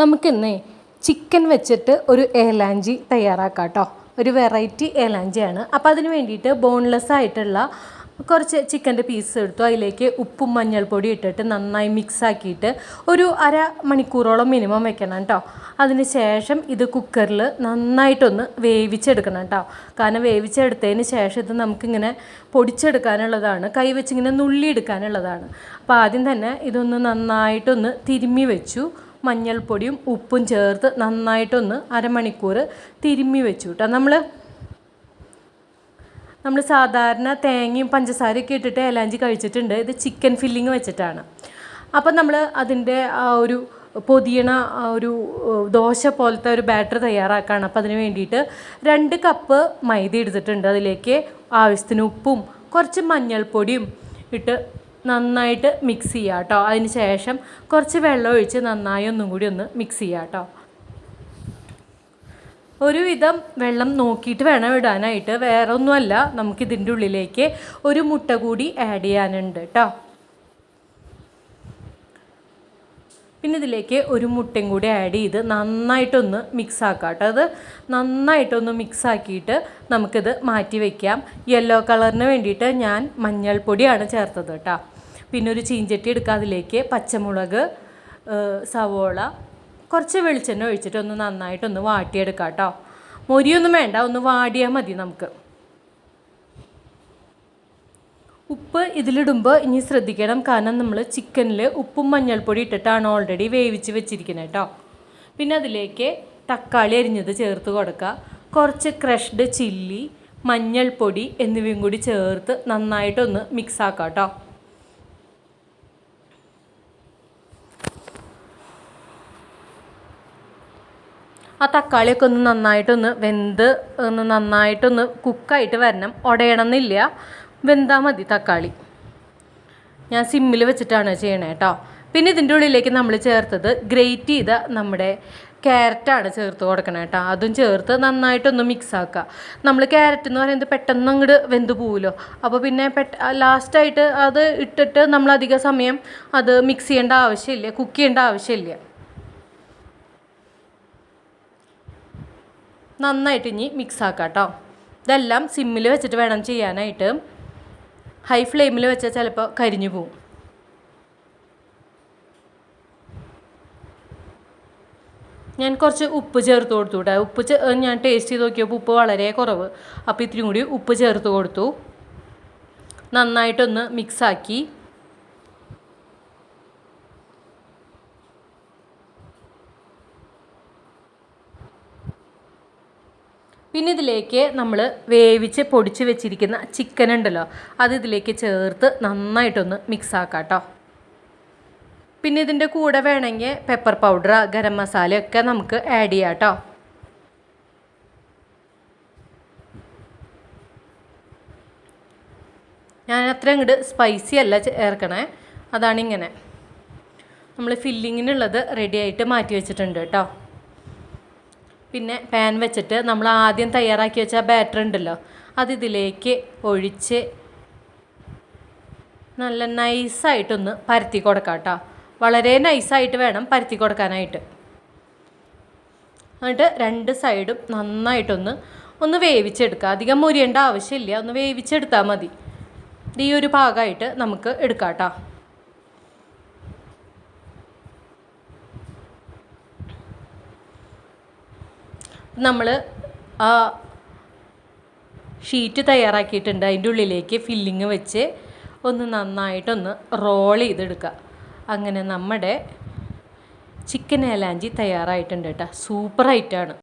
നമുക്കിന്ന് ചിക്കൻ വെച്ചിട്ട് ഒരു ഏലാഞ്ചി തയ്യാറാക്കാം കേട്ടോ ഒരു വെറൈറ്റി ഏലാഞ്ചിയാണ്. അപ്പോൾ അതിന് വേണ്ടിയിട്ട് ബോൺലെസ് ആയിട്ടുള്ള കുറച്ച് ചിക്കന്റെ പീസ് എടുത്തു. അതിലേക്ക് ഉപ്പും മഞ്ഞൾപ്പൊടി ഇട്ടിട്ട് നന്നായി മിക്സ് ആക്കിയിട്ട് ഒരു അര മണിക്കൂറോളം മിനിമം വെക്കണം കേട്ടോ അതിന് ശേഷം ഇത് കുക്കറിൽ നന്നായിട്ടൊന്ന് വേവിച്ചെടുക്കണം കേട്ടോ കാരണം വേവിച്ചെടുത്തതിന് ശേഷം ഇത് നമുക്കിങ്ങനെ പൊടിച്ചെടുക്കാനുള്ളതാണ്. കൈ വെച്ചിങ്ങനെ നുള്ളിയെടുക്കാനുള്ളതാണ്. അപ്പോൾ ആദ്യം തന്നെ ഇതൊന്ന് നന്നായിട്ടൊന്ന് തിരുമ്മി വെച്ചു. മഞ്ഞൾപ്പൊടിയും ഉപ്പും ചേർത്ത് നന്നായിട്ടൊന്ന് അരമണിക്കൂർ തിരുമ്മി വെച്ചു കേട്ടോ നമ്മൾ നമ്മൾ സാധാരണ തേങ്ങയും പഞ്ചസാരയൊക്കെ ഇട്ടിട്ട് ഏലാഞ്ചി കഴിച്ചിട്ടുണ്ട്. ഇത് ചിക്കൻ ഫില്ലിങ് വെച്ചിട്ടാണ്. അപ്പം നമ്മൾ അതിന്റെ ആ ഒരു പൊതിയണ ഒരു ദോശ പോലത്തെ ഒരു ബാറ്റർ തയ്യാറാക്കുകയാണ് അപ്പോൾ അതിന് വേണ്ടിയിട്ട് രണ്ട് കപ്പ് മൈദ എടുത്തിട്ടുണ്ട് അതിലേക്ക്. ആവശ്യത്തിന് ഉപ്പും കുറച്ച് മഞ്ഞൾപ്പൊടിയും ഇട്ട് നന്നായിട്ട് മിക്സ് ചെയ്യുക കേട്ടോ. അതിന് ശേഷം കുറച്ച് വെള്ളം ഒഴിച്ച് നന്നായി ഒന്നും കൂടി ഒന്ന് മിക്സ് ചെയ്യുക കേട്ടോ. ഒരുവിധം വെള്ളം നോക്കിയിട്ട് വേണം ഇടാനായിട്ട്. വേറെ ഒന്നുമല്ല നമുക്ക് ഇതിന്റെ ഉള്ളിലേക്ക് ഒരു മുട്ട കൂടി ആഡ് ചെയ്യാനുണ്ട് കേട്ടോ. പിന്നെ ഇതിലേക്ക് ഒരു മുട്ടയും കൂടി ആഡ് ചെയ്ത് നന്നായിട്ടൊന്ന് മിക്സ് ആക്കാം കേട്ടോ. അത് നന്നായിട്ടൊന്ന് മിക്സ് ആക്കിയിട്ട് നമുക്കിത് മാറ്റി വയ്ക്കാം യെല്ലോ കളറിന് വേണ്ടിയിട്ട് ഞാൻ മഞ്ഞൾപ്പൊടിയാണ് ചേർത്തത് കേട്ടോ. പിന്നെ ഒരു ചീഞ്ചട്ടി എടുക്കുക അതിലേക്ക് പച്ചമുളക് സവോള കുറച്ച് വെളിച്ചെണ്ണ ഒഴിച്ചിട്ട് ഒന്ന് നന്നായിട്ടൊന്ന് വാട്ടിയെടുക്കാം കേട്ടോ മൊരിയൊന്നും വേണ്ട ഒന്ന് വാടിയാൽ മതി നമുക്ക്. ഉപ്പ് ഇതിലിടുമ്പോൾ ഇനി ശ്രദ്ധിക്കണം കാരണം നമ്മൾ ചിക്കനിൽ ഉപ്പും മഞ്ഞൾപ്പൊടി ഇട്ടിട്ടാണ് ഓൾറെഡി വേവിച്ച് വെച്ചിരിക്കുന്നത് കേട്ടോ പിന്നെ അതിലേക്ക് തക്കാളി അരിഞ്ഞത് ചേർത്ത് കൊടുക്കുക. കുറച്ച് ക്രഷ്ഡ് ചില്ലി മഞ്ഞൾപ്പൊടി എന്നിവയും കൂടി ചേർത്ത് നന്നായിട്ടൊന്ന് മിക്സ് ആക്കാം കേട്ടോ ആ തക്കാളിയൊക്കെ ഒന്ന് നന്നായിട്ടൊന്ന് വെന്ത് ഒന്ന് നന്നായിട്ടൊന്ന് കുക്കായിട്ട് വരണം. ഉടയണം എന്നില്ല വെന്താൽ മതി തക്കാളി. ഞാൻ സിമ്മിൽ വെച്ചിട്ടാണ് ചെയ്യണേ കേട്ടോ പിന്നെ ഇതിന്റെ ഉള്ളിലേക്ക് നമ്മൾ ചേർത്തത് ഗ്രേറ്റ് ചെയ്ത നമ്മുടെ ക്യാരറ്റാണ് ചേർത്ത് കൊടുക്കണം കേട്ടോ അതും ചേർത്ത് നന്നായിട്ടൊന്ന് മിക്സ് ആക്കുക നമ്മൾ ക്യാരറ്റ് എന്ന് പറയുന്നത് പെട്ടെന്ന് അങ്ങോട്ട് വെന്ത് പോവുമല്ലോ അപ്പോൾ പിന്നെ പെട്ട ലാസ്റ്റായിട്ട് അത് ഇട്ടിട്ട് നമ്മൾ അധിക സമയം അത് മിക്സ് ചെയ്യേണ്ട ആവശ്യമില്ല കുക്ക് ചെയ്യേണ്ട ആവശ്യമില്ല. നന്നായിട്ട് ഇനി മിക്സ് ആക്കാം കേട്ടോ ഇതെല്ലാം സിമ്മിൽ വെച്ചിട്ട് വേണം ചെയ്യാനായിട്ട്. ഹൈ ഫ്ലെയിമിൽ വെച്ചാൽ ചിലപ്പോൾ കരിഞ്ഞു പോവും. ഞാൻ കുറച്ച് ഉപ്പ് ചേർത്ത് കൊടുത്തു കേട്ടോ ഉപ്പ് ഞാൻ ടേസ്റ്റ് ചെയ്ത് നോക്കിയപ്പോൾ ഉപ്പ് വളരെ കുറവ്. അപ്പോൾ ഇത്തിരി കൂടി ഉപ്പ് ചേർത്ത് കൊടുത്തു. നന്നായിട്ടൊന്ന് മിക്സാക്കി പിന്നെ ഇതിലേക്ക് നമ്മൾ വേവിച്ച് പൊടിച്ച് വെച്ചിരിക്കുന്ന ചിക്കൻ ഉണ്ടല്ലോ അത് ഇതിലേക്ക് ചേർത്ത് നന്നായിട്ടൊന്ന് മിക്സ് ആക്കാം കേട്ടോ പിന്നെ ഇതിന്റെ കൂടെ വേണമെങ്കിൽ പെപ്പർ പൗഡർ ഗരം മസാലയൊക്കെ നമുക്ക് ആഡ് ചെയ്യാം കേട്ടോ ഞാൻ അത്ര അങ്ങോട്ട് സ്പൈസി അല്ല ചേർക്കണേ അതാണിങ്ങനെ. നമ്മൾ ഫില്ലിങ്ങിനുള്ളത് റെഡി ആയിട്ട് മാറ്റി വെച്ചിട്ടുണ്ട് കേട്ടോ പിന്നെ പാൻ വെച്ചിട്ട് നമ്മൾ ആദ്യം തയ്യാറാക്കി വെച്ച ബാറ്റർ ഉണ്ടല്ലോ അത് ഇതിലേക്ക് ഒഴിച്ച് നല്ല നൈസായിട്ടൊന്ന് പരത്തി കൊടുക്കാം കേട്ടോ വളരെ നൈസായിട്ട് വേണം പരത്തി കൊടുക്കാനായിട്ട്. എന്നിട്ട് രണ്ട് സൈഡും നന്നായിട്ടൊന്ന് ഒന്ന് വേവിച്ചെടുക്കുക. അധികം മുരിയേണ്ട ആവശ്യമില്ല ഒന്ന് വേവിച്ചെടുത്താൽ മതി. ഈ ഒരു ഭാഗമായിട്ട് നമുക്ക് എടുക്കാം കേട്ടോ നമ്മൾ ആ ഷീറ്റ് തയ്യാറാക്കിയിട്ടുണ്ട്. അതിന്റെ ഉള്ളിലേക്ക് ഫില്ലിങ് വെച്ച് ഒന്ന് നന്നായിട്ടൊന്ന് റോൾ ചെയ്തെടുക്കുക. അങ്ങനെ നമ്മുടെ ചിക്കൻ ഏലാഞ്ചി തയ്യാറായിട്ടുണ്ട് കേട്ടോ സൂപ്പറായിട്ടാണ്